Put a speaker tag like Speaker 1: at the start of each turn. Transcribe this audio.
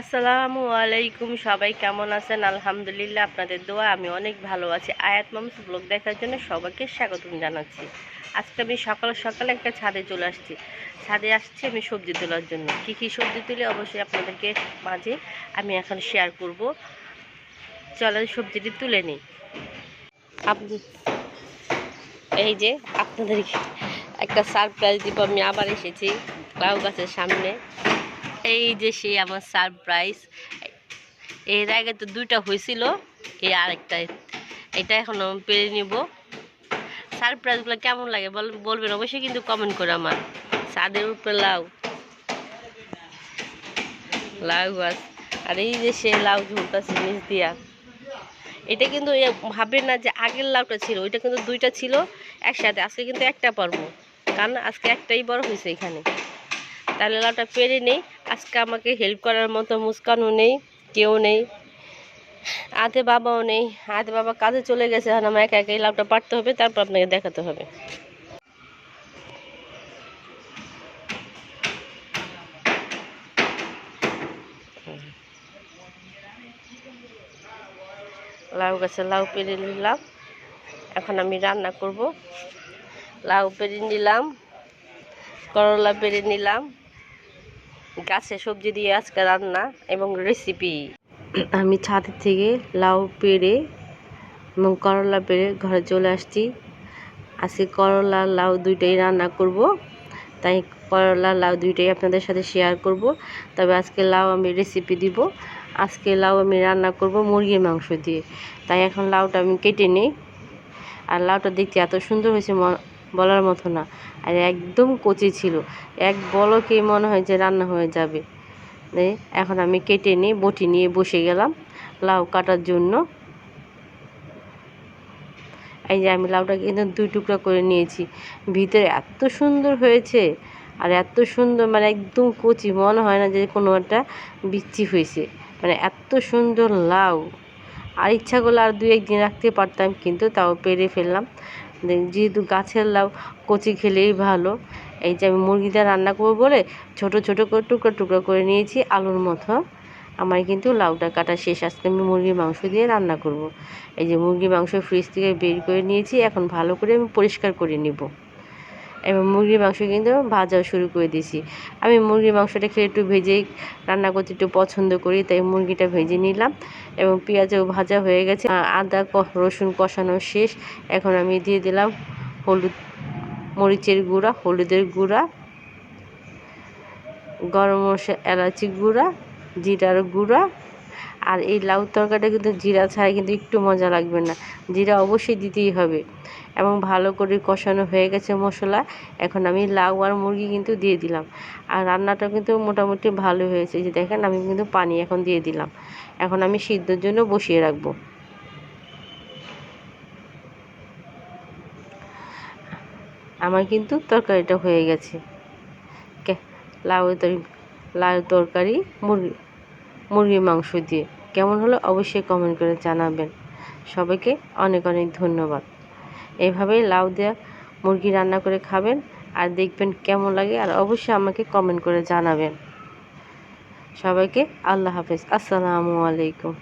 Speaker 1: আসসালামু আলাইকুম, সবাই কেমন আছেন? আলহামদুলিল্লাহ আপনাদের দোয়া, আমি অনেক ভালো আছি। আয়াত মামস ব্লগ দেখার জন্য সবাইকে স্বাগতম জানাচ্ছি। আজকে আমি সকাল সকালে একটা ছাদে চলে আসছি। ছাদে আসছি আমি সবজি তোলার জন্য। কি কি সবজি তুলে অবশ্যই আপনাদেরকে মাঝে আমি এখন শেয়ার করব। চলেন সবজিটি তুলে নিই। আপনি এই যে আপনাদেরকে একটা সারপ্রাইজ দিব। আমি আবার এসেছি লাউ গাছের সামনে। এই যে সেই আমার সারপ্রাইজ এর আগে তো দুইটা হয়েছিল, এই আরেকটা, এটা এখন পেরে নিব। সারপ্রাইজগুলো কেমন লাগে বল, বলবেন অবশ্যই কিন্তু কমেন্ট করে আমার। ছাদের উপরে লাউ। লাউ গাছ। আর এই যে সে লাউ ঝুলতেছে নিচ দিয়া। এটা কিন্তু ভাবেন না যে আগের লাউটা ছিল, ওইটা কিন্তু দুইটা ছিল একসাথে। আজকে কিন্তু একটা পারব। কারণ আজকে একটাই বড় হয়েছে এখানে। তাহলে লাউটা পেরে নেই। আজকে আমাকে হেল্প করার মতো মুস্কানও নেই, কেউ নেই, আধে বাবাও নেই, আধে বাবা কাজে চলে গেছে, এখন আমার একা একাই লাউটা পারতে হবে, তারপর আপনাকে দেখাতে হবে। লাউ গাছে লাউ পেরে নিলাম। এখন আমি রান্না করব। লাউ পেরে নিলাম, করলা পেরে নিলাম। গাছে সবজি দিয়ে আজকে রান্না এবং রেসিপি আমি ছাদের থেকে লাউ পেড়ে এবং করলা পেড়ে ঘরে চলে আসছি। আজকে করলা, লাউ দুইটাই রান্না করব। তাই করলা, লাউ দুইটাই আপনাদের সাথে শেয়ার করব। তবে আজকে লাউ আমি রেসিপি দিব। আজকে লাউ আমি রান্না করব মুরগির মাংস দিয়ে। তাই এখন লাউটা আমি কেটে নিই। আর লাউটা দেখতে এত সুন্দর হয়েছে বলার মতো না। আর একদম কচি ছিল। এক বলকেই মনে হয় যে রান্না হয়ে যাবে। এখন আমি কেটে নিয়ে বটি নিয়ে বসে গেলাম লাউ কাটার জন্য। এই যে আমি লাউটা কিন্তু দুই টুকরা করে নিয়েছি। ভিতরে এত সুন্দর হয়েছে আর এত সুন্দর মানে একদম কচি, মনে হয় না যে কোনো একটা বিচ্ছি হয়েছে। মানে এত সুন্দর লাউ। আর ইচ্ছা করলে আর দু একদিন রাখতে পারতাম, কিন্তু তাও পেরে ফেললাম। যেহেতু গাছের লাউ, কচি খেলেই ভালো। এই যে আমি মুরগিটা রান্না করব বলে ছোট ছোট করে, টুকরো টুকরো করে নিয়েছি আলুর মতো। আমার কিন্তু লাউটা কাটা শেষ। আজকে আমি মুরগির মাংস দিয়ে রান্না করব। এই যে মুরগির মাংস ফ্রিজ থেকে বের করে নিয়েছি। এখন ভালো করে আমি পরিষ্কার করে নিব। এবং মুরগির মাংস কিন্তু ভাজাও শুরু করে দিয়েছি। আমি মুরগির মাংসটা খেয়ে একটু ভেজেই রান্না করতে একটু পছন্দ করি, তাই মুরগিটা ভেজে নিলাম এবং পেঁয়াজও ভাজা হয়ে গেছে। আদা রসুন কষানো শেষ। এখন আমি দিয়ে দিলাম হলুদ মরিচের গুঁড়া, হলুদের গুঁড়া, গরম মশলা, এলাচি গুঁড়া, জিরার গুঁড়া আর এই লাউ তরকারিটা কিন্তু জিরা ছাড়া কিন্তু একটু মজা লাগবে না। জিরা অবশ্যই দিতেই হবে। এবং ভালো করে কষানো হয়ে গেছে মশলা। এখন আমি লাউ আর মুরগি কিন্তু দিয়ে দিলাম। আর রান্নাটা কিন্তু মোটামুটি ভালো হয়েছে। যে দেখেন, আমি কিন্তু পানি এখন দিয়ে দিলাম। এখন আমি সিদ্ধর জন্য বসিয়ে রাখব। আমার কিন্তু তরকারিটা হয়ে গেছে। লাউ তরি লাউ তরকারি, মুরগি মুরগির মাংস দিয়ে। কেমন হলো অবশ্যই কমেন্ট করে জানাবেন। সবাইকে অনেক অনেক ধন্যবাদ। এভাবেই লাউ দেওয়া মুরগি রান্না করে খাবেন আর দেখবেন কেমন লাগে আর অবশ্যই আমাকে কমেন্ট করে জানাবেন। সবাইকে আল্লাহ হাফেজ। আসসালামু আলাইকুম।